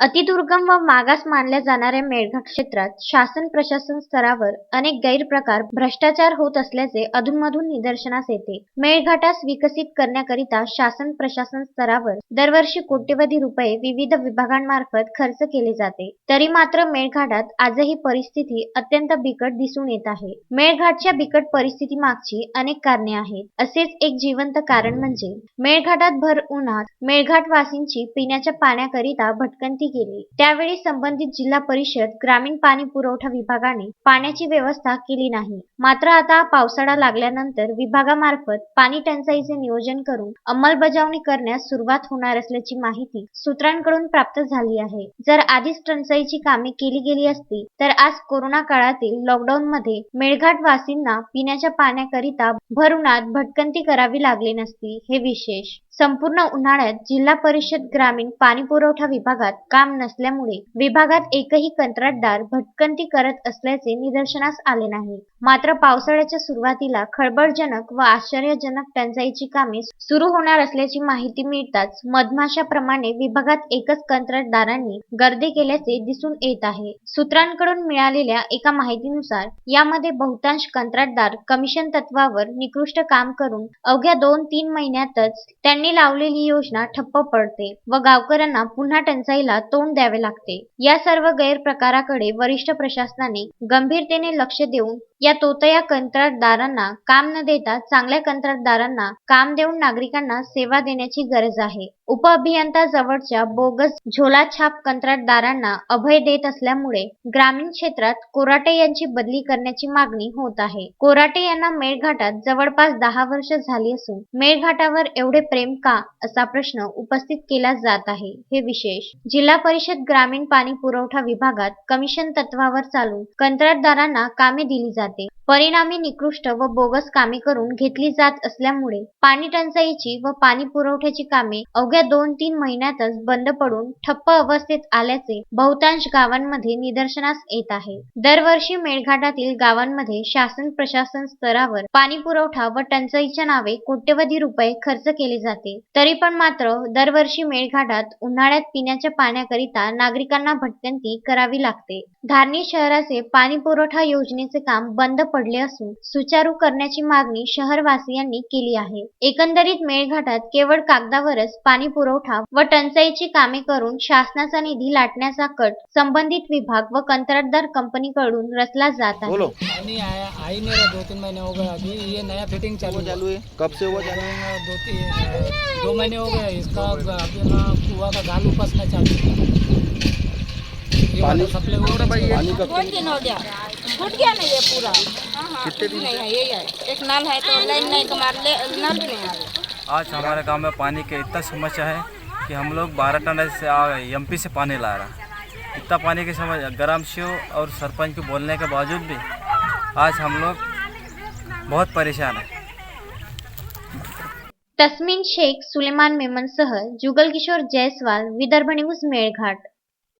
अतिदुर्गम व मागास मानल्या जाणाऱ्या मेळघाट क्षेत्रात शासन प्रशासन स्तरावर अनेक गैरप्रकार भ्रष्टाचार होत असल्याचे अधूनमधून निदर्शनास येते. मेळघाटास विकसित करण्याकरिता शासन प्रशासन स्तरावर दरवर्षी कोट्यवधी रुपये विविध विभागांमार्फत खर्च केले जाते. तरी मात्र मेळघाटात आजही परिस्थिती अत्यंत बिकट दिसून येत आहे. मेळघाटच्या बिकट परिस्थिती मागची अनेक कारणे आहेत. असेच एक जिवंत कारण म्हणजे मेळघाटात भर उन्हात मेळघाटवासींची पिण्याच्या पाण्याकरिता भटकंती केली त्यावेळी संबंधित जिल्हा परिषद ग्रामीण पाणी पुरवठा विभागाने पाण्याची व्यवस्था केली नाही. मात्र आता पावसाळा लागल्यानंतर विभागामार्फत पाणी टंचाईचे नियोजन करून अंमलबजावणी करण्यास सुरुवात होणार असल्याची माहिती सूत्रांकडून प्राप्त झाली आहे. जर आधीच टंचाईची कामे केली गेली असती तर आज कोरोना काळातील लॉकडाऊन मध्ये मेळघाट वासींना पिण्याच्या पाण्याकरिता भर उन्हात भटकंती करावी लागली नसती हे विशेष संपूर्ण उन्हाळ्यात जिल्हा परिषद ग्रामीण पाणी पुरवठा विभागात काम नसल्यामुळे विभागात एकही कंत्राटदार भटकंती करत असल्याचे निदर्शनास आले नाही. मात्र पावसाळ्याच्या सुरुवातीला खळबळजनक व आश्चर्यजनक टंचाईची कामे सुरू होणार असल्याची माहिती मिळताच मधमाशाप्रमाणे विभागात एकच कंत्राटदारांनी गर्दी केल्याचे दिसून येत आहे. सूत्रांकडून मिळालेल्या एका माहितीनुसार यामध्ये बहुतांश कंत्राटदार कमिशन तत्वावर निकृष्ट काम करून अवघ्या दोन तीन महिन्यातच त्यांनी लावलेली योजना ठप्प पडते व गावकऱ्यांना पुन्हा टंचाईला तोंड द्यावे लागते. या सर्व गैरप्रकाराकडे वरिष्ठ प्रशासनाने गंभीरतेने लक्ष देऊन या तोतया कंत्राटदारांना काम न देता चांगल्या कंत्राटदारांना काम देऊन नागरिकांना सेवा देण्याची गरज आहे. उपअभियंता जवळच्या बोगस झोलाछाप कंत्राटदारांना अभय देत असल्यामुळे ग्रामीण क्षेत्रात कोराटे यांची बदली करण्याची मागणी होत आहे. कोराटे यांना मेळघाटात जवळपास दहा वर्ष झाली असून मेळघाटावर एवढे प्रेम का असा प्रश्न उपस्थित केला जात आहे. हे विशेष जिल्हा परिषद ग्रामीण पाणी पुरवठा विभागात कमिशन तत्वावर चालून कंत्राटदारांना कामे दिली जाते परिणामी निकृष्ट व बोगस कामे करून घेतली जात असल्यामुळे पाणी टंचाईची व पाणी पुरवठ्याची कामे अवघ्या दोन तीन महिन्यातच बंद पडून ठप्प अवस्थेत आल्याचे बहुतांश गावांमध्ये निदर्शनास येत आहे. दरवर्षी मेळघाटातील गावांमध्ये शासन प्रशासन स्तरावर पाणी पुरवठा व टंचाईच्या नावे कोट्यवधी रुपये खर्च केले जाते. तरी पण मात्र दरवर्षी मेळघाटात उन्हाळ्यात पिण्याच्या पाण्याकरिता नागरिकांना भटकंती करावी लागते. धारणी शहराचे पाणी पुरवठा योजनेचे काम बंद पडले असून सुचारू करण्याची मागणी शहरवासियांनी केली आहे. एकंदरीत मेळघाटात केवळ कागदावरच पाणी पुरवठा व टंचाईची कामे करून शासनाचा निधी लाटण्याचा कट संबंधित विभाग व कंत्राटदार कंपनीकडून रचला जात आहे. बोलो. पानी आया आ ही नहीं रहा दो तीन महीने हो गए अभी. ये नया फिटिंग चालू। चालू है? कब से हुआ चालू दो तीन दो महीने हो गए। इसका अभी ना कुआ का उपसना चालू पानी- सप्लाई रहा पानी कब बहुत दिन हो गया फूट गया ना ये पूरा? कितने दिन नहीं है यही है। एक नल है तो लाइन नहीं तुम्हारे ले नल भी नहीं आ रहा। आज हमारे गाँव में पानी की इतना समस्या है कि हम लोग बारह टन से एम पी से पानी ला रहा। इतना पानी की समस्या ग्राम शिव और सरपंच को बोलने के बावजूद भी आज हम लोग बहुत परेशान हैं। तस्मीन शेख सुलेमान मेमनसह जुगल किशोर जयस्वाल विदर्भ न्यूज़ मेळघाट